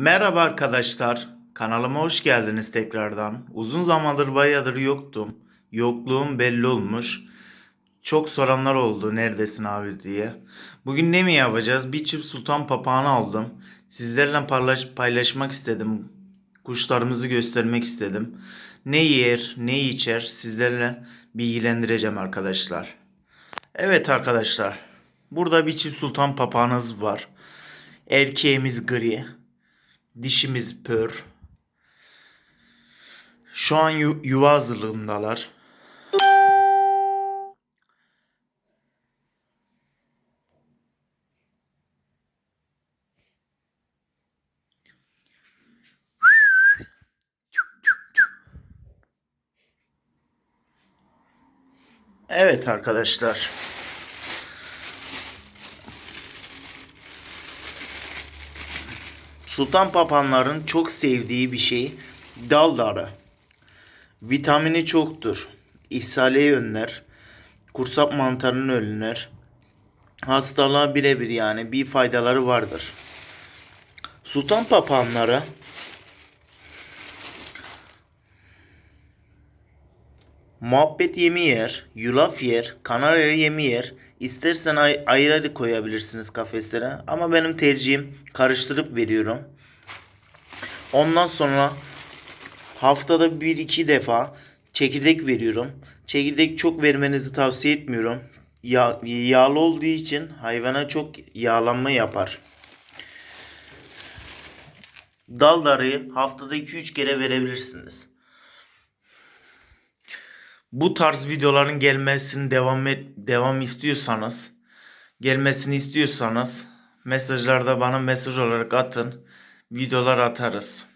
Merhaba arkadaşlar. Kanalıma hoş geldiniz tekrardan. Uzun zamandır bayağıdır yoktum. Yokluğum belli olmuş. Çok soranlar oldu neredesin abi diye. Bugün ne mi yapacağız? Bir çift sultan papağanı aldım. Sizlerle paylaş paylaşmak istedim. Kuşlarımızı göstermek istedim. Ne yer, ne içer sizlerle bilgilendireceğim arkadaşlar. Evet arkadaşlar. Burada bir çift sultan papağanımız var. Erkeğimiz gri. Dişimiz pör. Şu an yu- yuva hazırlığındalar. Evet arkadaşlar. Sultan papağanların çok sevdiği bir şey dal darı. Vitamini çoktur. İshaleyi önler. Kursap mantarını önler. Hastalığa birebir yani bir faydaları vardır. Sultan papağanları Muhabbet yemi yer, yulaf yer, kanarya yemi yer. İstersen ay- ayrı koyabilirsiniz kafeslere. Ama benim tercihim karıştırıp veriyorum. Ondan sonra haftada bir iki defa çekirdek veriyorum. Çekirdek çok vermenizi tavsiye etmiyorum. Ya, yağlı olduğu için hayvana çok yağlanma yapar. Dal darıyı haftada 2-3 kere verebilirsiniz. Bu tarz videoların gelmesini devam et, devam istiyorsanız, gelmesini istiyorsanız mesajlarda bana mesaj olarak atın. Videolar atarız.